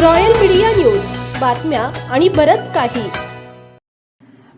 Royal Media news. बातम्या आणि बरंच काही.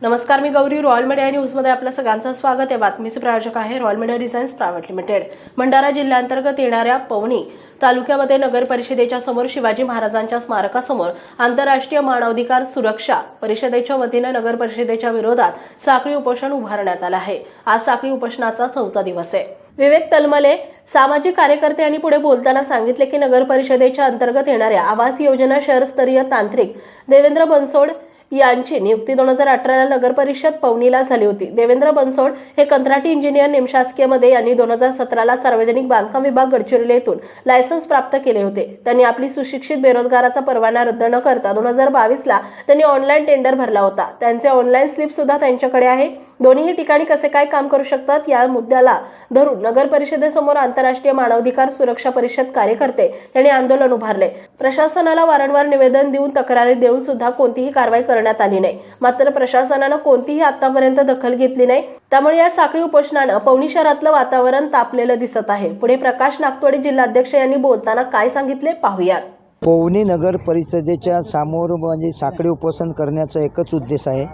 नमस्कार मी गौरी रॉयल मीडिया न्यूजमध्ये आपलं सगळ्यांचं स्वागत आहे. बातमीचे प्रायोजक आहे Royal Media Designs Private Limited. Bhandara जिल्ह्यांतर्गत येणाऱ्या पवनी तालुक्यामध्ये नगर परिषदेच्या समोर शिवाजी महाराजांच्या स्मारकासमोर आंतरराष्ट्रीय मानवाधिकार सुरक्षा परिषदेच्या वतीनं नगर परिषदेच्या विरोधात साखळी उपोषण उभारण्यात आलं आहे. आज साखळी उपोषणाचा चौथा दिवस आहे. विवेक तलमले सामाजिक कार्यकर्ते यांनी पुढे बोलताना सांगितले की नगर परिषदेच्या अंतर्गत येणाऱ्या आवास योजना शहरस्तरीय तांत्रिक देवेंद्र बनसोड यांची नियुक्ती दोन हजार अठराला नगर परिषद पवनीला झाली होती. देवेंद्र बनसोड हे कंत्राटी इंजिनियर निमशासकीयमध्ये यांनी दोन हजार सतराला सार्वजनिक बांधकाम विभाग गडचिरोली येथून लायसन्स प्राप्त केले होते. त्यांनी आपली सुशिक्षित बेरोजगाराचा परवाना रद्द न करता दोन हजार बावीसला त्यांनी ऑनलाईन टेंडर भरला होता. त्यांचे ऑनलाईन स्लिप सुद्धा त्यांच्याकडे आहे. दोन्ही ठिकाणी कसे काय काम करू शकतात या मुद्द्याला धरून नगर परिषदेसमोर आंतरराष्ट्रीय मानवाधिकार सुरक्षा परिषद कार्यकर्ते यांनी आंदोलन उभारले. प्रशासनाला वारंवार निवेदन देऊन तक्रारी देऊन सुद्धा कोणतीही कारवाई करण्यात आली नाही. मात्र प्रशासनानं कोणतीही आतापर्यंत दखल घेतली नाही. त्यामुळे या साखळी उपोषणानं पवनी शहरातलं वातावरण तापलेलं दिसत आहे. पुढे प्रकाश नागतोडे जिल्हाध्यक्ष यांनी बोलताना काय सांगितले पाहूयात. पवनी नगर परिषदेच्या समोर म्हणजे साखळी उपोषण करण्याचा एकच उद्देश आहे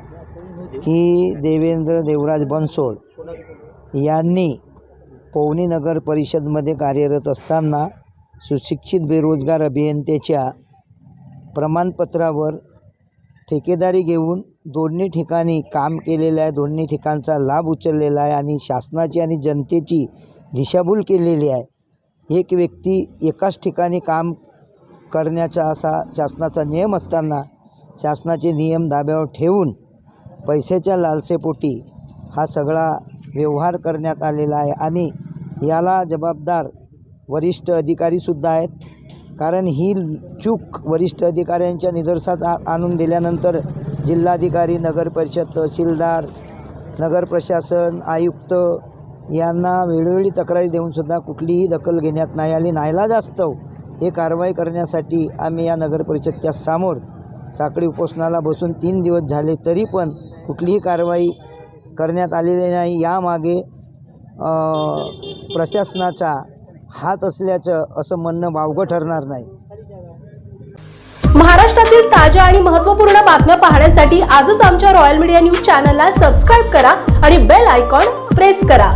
की देवेंद्र देवराज बनसोड यांनी पवनी नगर परिषदमध्ये कार्यरत असताना सुशिक्षित बेरोजगार अभियंत्याच्या प्रमाणपत्रावर ठेकेदारी घेऊन दोन्ही ठिकाणी काम केलेलं आहे. दोन्ही ठिकाणचा लाभ उचललेला आहे आणि शासनाची आणि जनतेची दिशाभूल केलेली आहे. एक व्यक्ती एकाच ठिकाणी काम करण्याचा असा शासनाचा नियम असताना शासनाचे नियम धाब्यावर ठेवून पैशाच्या लालसेपोटी हा सगळा व्यवहार करण्यात आलेला आहे. आणि याला जबाबदार वरिष्ठ अधिकारीसुद्धा आहेत. कारण ही चूक वरिष्ठ अधिकाऱ्यांच्या निदर्शनात आ आणून दिल्यानंतर जिल्हाधिकारी नगरपरिषद तहसीलदार नगर प्रशासन आयुक्त यांना वेळोवेळी तक्रारी देऊनसुद्धा कुठलीही दखल घेण्यात नाही आली. नाईलाजास्तव हे कारवाई करण्यासाठी आम्ही या नगरपरिषदच्या समोर साखळी उपोषणाला बसून तीन दिवस झाले तरी पण कुठलीही कारवाई करण्यात आलेली नाही. यामागे प्रशासनाचा हात असल्याचं असं म्हणणं वावगं ठरणार नाही. महाराष्ट्रातील ताज्या आणि महत्त्वपूर्ण बातम्या पाहण्यासाठी आजच आमच्या रॉयल मीडिया न्यूज चॅनलला सबस्क्राईब करा आणि बेल आयकॉन प्रेस करा.